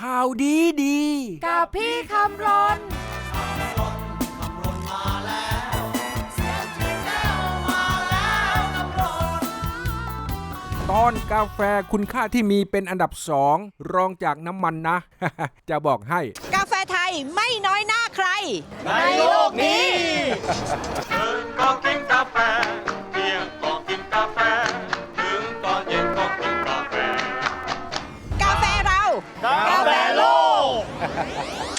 ข่าวดีดี กับพี่คำรนตอนกาแฟคุณค่าที่มีเป็นอันดับสองรองจากน้ำมันนะ จะบอกให้ กาแฟไทยไม่น้อยหน้าใคร ในโลกนี้ก็กินกาแฟ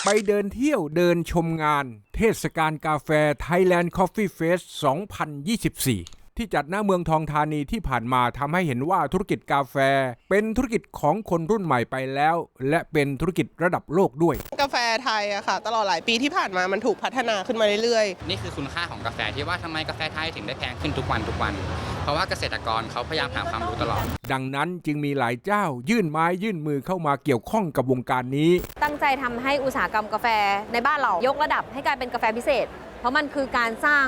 ไปเดินเที่ยวเดินชมงาน เทศกาลกาแฟ Thailand Coffee Fest 2024 ที่จัดหน้าเมืองทองธานีที่ผ่านมาทำให้เห็นว่าธุรกิจกาแฟ เป็นธุรกิจของคนรุ่นใหม่ไปแล้ว และเป็นธุรกิจระดับโลกด้วย กาแฟไทยอะค่ะ ตลอดหลายปีที่ผ่านมามันถูกพัฒนาขึ้นมาเรื่อยๆ นี่คือคุณค่าของกาแฟที่ว่าทำไมกาแฟไทยถึงได้แพงขึ้นทุกวันทุกวัน เพราะว่าเกษตรกรเขาพยายามหาความรู้ตลอด ดังนั้นจึงมีหลายเจ้า ยื่นไม้ยื่นมือเข้ามาเกี่ยวข้องกับวงการนี้ ตั้งใจทำให้อุตสาหกรรมกาแฟในบ้านเรายกระดับให้กลายเป็นกาแฟพิเศษ เพราะมันคือการสร้าง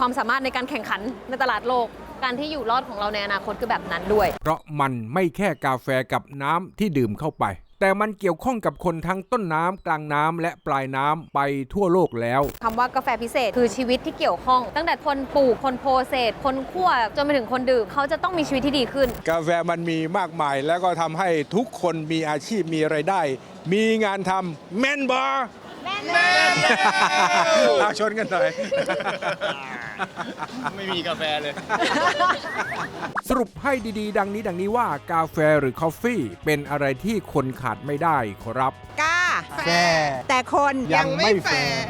ความสามารถในการแข่งขันในตลาดโลก การที่อยู่รอดของเราในอนาคตคือแบบนั้นด้วย เพราะมันไม่แค่กาแฟกับน้ำที่ดื่มเข้าไป แต่มันเกี่ยวข้องกับคนทั้งต้นน้ำกลางน้ำและปลายน้ำไปทั่วโลกแล้ว คำว่ากาแฟพิเศษคือชีวิตที่เกี่ยวข้อง ตั้งแต่คนปลูกคนโพรเซสคนคั่วจนไปถึงคนดื่มเขาจะต้องมีชีวิตที่ดีขึ้น กาแฟมันมีมากมายแล้วก็ทำให้ทุกคนมีอาชีพมีไรายได้ มีงานทำแม่นบอแม่นแม่น เอาชนกันหน่อย ไม่มีกาแฟเลย สรุปให้ดีๆ ดังนี้ดังนี้ว่ากาแฟหรือ c อฟฟี่เป็นอะไรที่คนขาดไม่ได้ขอรับกาแฟแต่คนยังไม่แฟร์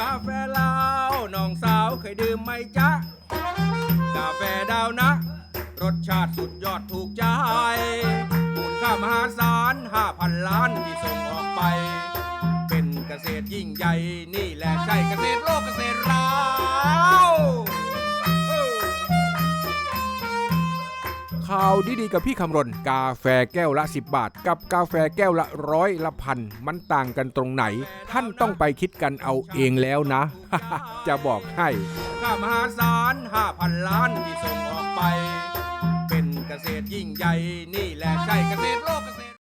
กาแฟลาวน้องสาวเคยดื่มไหมจ๊ะ กาแฟดาวนะ รสชาติสุดยอดถูกใจมูลค่ามหาศาล5,000ล้านที่ส่งออกไปเป็นเก ษตรยิ่งใหญ่นี่แหละใช่เกษตรโลกเกษตรเราข่าวดีๆกับพี่คำรณ กาแฟแก้วละ 10 บาท กับกาแฟแก้วละร้อยละพัน มันต่างกันตรงไหน ท่านต้องไปคิดกันเอาเองแล้วนะ จะบอกให้ค่ามหาศาล5,000ล้านที่ส่งออกไป เป็นเกษตรยิ่งใหญ่นี่แหละใช่เกษตรโลก